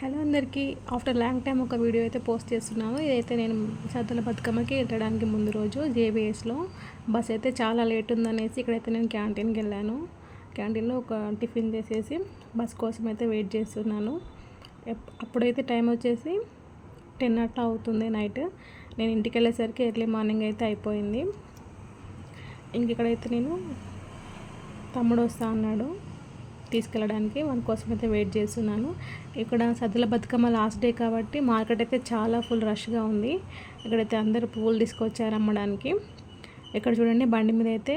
Hello అందరికీ. After long time ఒక video అయితే పోస్ట్ చేస్తున్నాను. ఇదైతే నేను సద్దుల బతుకమ్మకి వెళ్ళడానికి ముందు రోజు జేబీఎస్లో బస్ అయితే చాలా లేట్ ఉందనేసి ఇక్కడైతే నేను క్యాంటీన్కి వెళ్ళాను. క్యాంటీన్లో ఒక టిఫిన్ చేసేసి బస్ కోసం అయితే వెయిట్ చేస్తున్నాను. అప్పుడైతే టైం వచ్చేసి టెన్ అట్లా అవుతుంది నైట్. నేను ఇంటికి వెళ్ళేసరికి ఎర్లీ మార్నింగ్ అయితే అయిపోయింది. ఇంక ఇక్కడైతే నేను తమ్ముడు వస్తా అన్నాడు. తీసుకెళ్ళడానికి మన కోసం అయితే వెయిట్ చేస్తున్నాను. ఇక్కడ సద్దుల బతుకమ్మ లాస్ట్ డే కాబట్టి మార్కెట్ అయితే చాలా ఫుల్ రష్గా ఉంది. ఇక్కడైతే అందరూ పువ్వులు తీసుకొచ్చారు అమ్మడానికి. ఇక్కడ చూడండి బండి మీద అయితే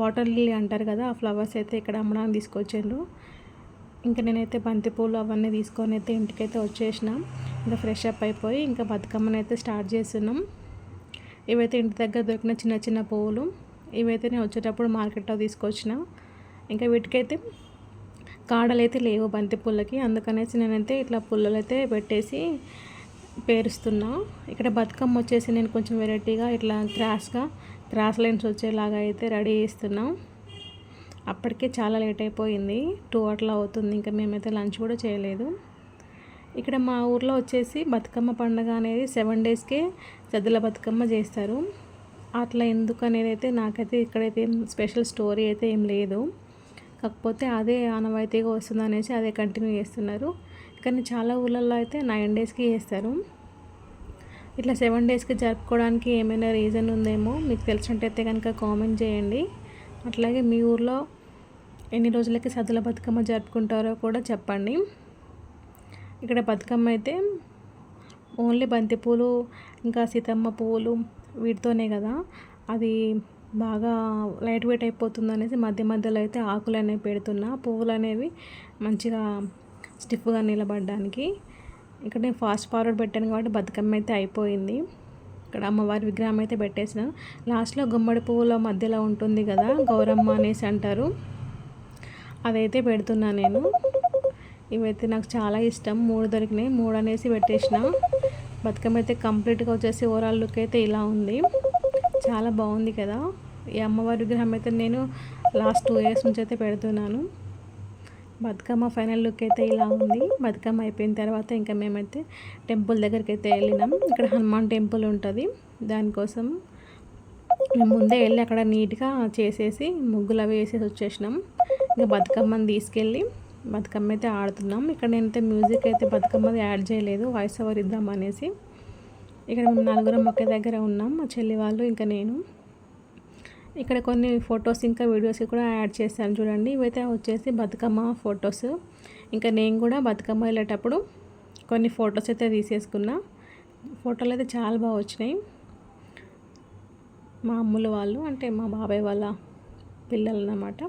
వాటర్ లిల్లీ అంటారు కదా ఆ ఫ్లవర్స్ అయితే ఇక్కడ అమ్మడానికి తీసుకొచ్చారు. ఇంకా నేనైతే బంతి పూలు అవన్నీ తీసుకొని అయితే ఇంటికైతే వచ్చేసినాం. ఇంకా ఫ్రెష్ అప్ అయిపోయి ఇంకా బతుకమ్మని అయితే స్టార్ట్ చేస్తున్నాం. ఇవైతే ఇంటి దగ్గర దొరికిన చిన్న చిన్న పువ్వులు ఇవైతే నేను వచ్చేటప్పుడు మార్కెట్లో తీసుకొచ్చిన. ఇంకా వీటికైతే కాడలైతే లేవు బంతి పుల్లకి అందుకనేసి నేనైతే ఇట్లా పుల్లలైతే పెట్టేసి పేరుస్తున్నా. ఇక్కడ బతుకమ్మ వచ్చేసి నేను కొంచెం వెరైటీగా ఇట్లా క్రాస్గా క్రాస్ లైన్స్ వచ్చేలాగా అయితే రెడీ చేస్తున్నాం. అప్పటికే చాలా లేట్ అయిపోయింది. టూ అట్లా అవుతుంది. ఇంకా మేమైతే లంచ్ కూడా చేయలేదు. ఇక్కడ మా ఊర్లో వచ్చేసి బతుకమ్మ పండుగ అనేది సెవెన్ డేస్కే సద్దుల బతుకమ్మ చేస్తారు. అట్లా ఎందుకు అనేది అయితే నాకైతే ఇక్కడైతే స్పెషల్ స్టోరీ అయితే ఏం లేదు. కాకపోతే అదే ఆనవాయితీగా వస్తుంది అనేసి అదే కంటిన్యూ చేస్తున్నారు. కానీ చాలా ఊళ్ళల్లో అయితే నైన్ డేస్కి చేస్తారు. ఇట్లా సెవెన్ డేస్కి జరుపుకోవడానికి ఏమైనా రీజన్ ఉందేమో మీకు తెలిసినట్టయితే కనుక కామెంట్ చేయండి. అట్లాగే మీ ఊర్లో ఎన్ని రోజులకి సద్దుల బతుకమ్మ జరుపుకుంటారో కూడా చెప్పండి. ఇక్కడ బతుకమ్మ అయితే ఓన్లీ బంతిపూలు ఇంకా సీతమ్మ పువ్వులు వీటితోనే కదా. అది బాగా లైట్ వెయిట్ అయిపోతుంది అనేసి మధ్య మధ్యలో అయితే ఆకులు అనేవి పెడుతున్నా. పువ్వులు అనేవి మంచిగా స్టిఫ్గా నిలబడడానికి. ఇక్కడ నేను ఫాస్ట్ ఫార్వర్డ్ పెట్టాను కాబట్టి బతుకమ్మ అయితే అయిపోయింది. ఇక్కడ అమ్మవారి విగ్రహం అయితే పెట్టేసిన. లాస్ట్లో గుమ్మడి పువ్వుల మధ్యలో ఉంటుంది కదా గౌరమ్మ అనేసి అంటారు. అదైతే పెడుతున్నా నేను. ఇవైతే నాకు చాలా ఇష్టం. మూడు దొరికినాయి. మూడు అనేసి పెట్టేసిన. బతుకమ్మ అయితే కంప్లీట్గా వచ్చేసి ఓవరాల్ లుక్ అయితే ఇలా ఉంది. చాలా బాగుంది కదా. ఈ అమ్మవారి విగ్రహం అయితే నేను లాస్ట్ టూ ఇయర్స్ నుంచి అయితే పెడుతున్నాను. బతుకమ్మ ఫైనల్ లుక్ అయితే ఇలా ఉంది. బతుకమ్మ అయిపోయిన తర్వాత ఇంకా మేమైతే టెంపుల్ దగ్గరికి అయితే వెళ్ళినాం. ఇక్కడ హనుమాన్ టెంపుల్ ఉంటుంది. దానికోసం మేము ముందే వెళ్ళి అక్కడ నీట్గా చేసేసి ముగ్గులు అవి వేసేసి వచ్చేసినాం. ఇంకా బతుకమ్మని తీసుకెళ్ళి బతుకమ్మ అయితే ఆడుతున్నాం. ఇక్కడ నేనైతే మ్యూజిక్ అయితే బతుకమ్మది యాడ్ చేయలేదు వాయిస్ ఓవర్ ఇద్దాం అనేసి. ఇక్కడ మేము నలుగురం ఒకే దగ్గర ఉన్నాం. మా చెల్లి వాళ్ళు ఇంకా నేను. ఇక్కడ కొన్ని ఫొటోస్ ఇంకా వీడియోస్ కూడా యాడ్ చేశాను చూడండి. ఇవైతే వచ్చేసి బతుకమ్మ ఫొటోస్. ఇంకా నేను కూడా బతుకమ్మ వెళ్ళేటప్పుడు కొన్ని ఫొటోస్ అయితే తీసేసుకున్నా. ఫోటోలు అయితే చాలా బాగా వచ్చినాయి. మా అమ్ముల వాళ్ళు అంటే మా బాబాయ్ వాళ్ళ పిల్లలు అన్నమాట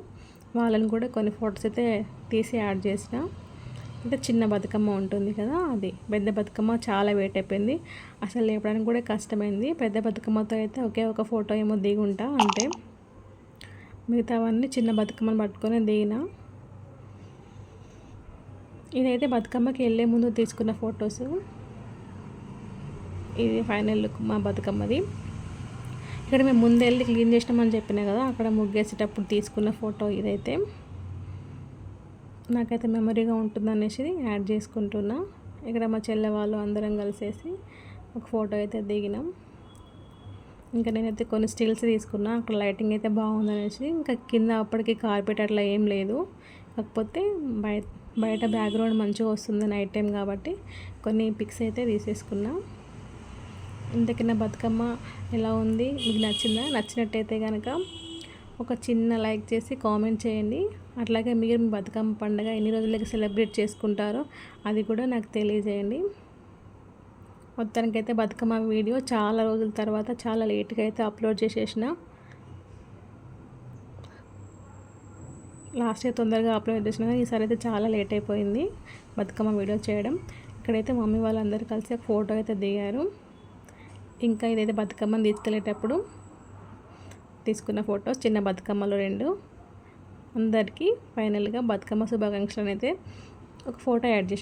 వాళ్ళని కూడా కొన్ని ఫొటోస్ అయితే తీసి యాడ్ చేసిన. అంటే చిన్న బతుకమ్మ ఉంటుంది కదా అది పెద్ద బతుకమ్మ చాలా వెయిట్ అయిపోయింది. అసలు లేపడానికి కూడా కష్టమైంది. పెద్ద బతుకమ్మతో అయితే ఒకే ఒక ఫోటో ఏమో దిగుంటా అంటే మిగతావన్నీ చిన్న బతుకమ్మని పట్టుకొని దిగిన. ఇదైతే బతుకమ్మకి వెళ్ళే ముందు తీసుకున్న ఫొటోస్ ఇది ఫైనల్ లుక్ మా బతుకమ్మది. ఇక్కడ మేము ముందు వెళ్ళి క్లీన్ చేసినామని చెప్పినా కదా అక్కడ ముగ్గేసేటప్పుడు తీసుకున్న ఫోటో ఇదైతే. నాకైతే మెమరీగా ఉంటుందనేసి యాడ్ చేసుకుంటున్నా. ఇక్కడ మా చెల్లె వాళ్ళు అందరం కలిసేసి ఒక ఫోటో అయితే దిగినాం. ఇంకా నేనైతే కొన్ని స్టిల్స్ తీసుకున్నా. అక్కడ లైటింగ్ అయితే బాగుందనేసి ఇంకా కింద అప్పటికి కార్పెట్ అట్లా ఏం లేదు. కాకపోతే బయట బయట బ్యాక్గ్రౌండ్ మంచిగా వస్తుంది నైట్ టైం కాబట్టి కొన్ని పిక్స్ అయితే తీసేసుకున్నా. ఇంతకిన్న బతుకమ్మ ఎలా ఉంది? మీకు నచ్చిందా? నచ్చినట్టయితే కనుక ఒక చిన్న లైక్ చేసి కామెంట్ చేయండి. అట్లాగే మీరు మీ బతుకమ్మ పండుగ ఎన్ని రోజులకి సెలబ్రేట్ చేసుకుంటారో అది కూడా నాకు తెలియజేయండి. మొత్తానికైతే బతుకమ్మ వీడియో చాలా రోజుల తర్వాత చాలా లేట్గా అయితే అప్లోడ్ చేసేసిన. లాస్ట్ ఇయర్ తొందరగా అప్లోడ్ చేసిన ఈసారి అయితే చాలా లేట్ అయిపోయింది బతుకమ్మ వీడియో చేయడం. ఇక్కడైతే మమ్మీ వాళ్ళందరూ కలిసి ఫోటో అయితే దిగారు. ఇంకా ఇదైతే బతుకమ్మని తీసుకెళ్ళేటప్పుడు తీసుకున్న ఫొటోస్ చిన్న బతుకమ్మలు రెండు. అందరికీ ఫైనల్గా బతుకమ్మ శుభాకాంక్షలు అయితే ఒక ఫోటో యాడ్ చేసి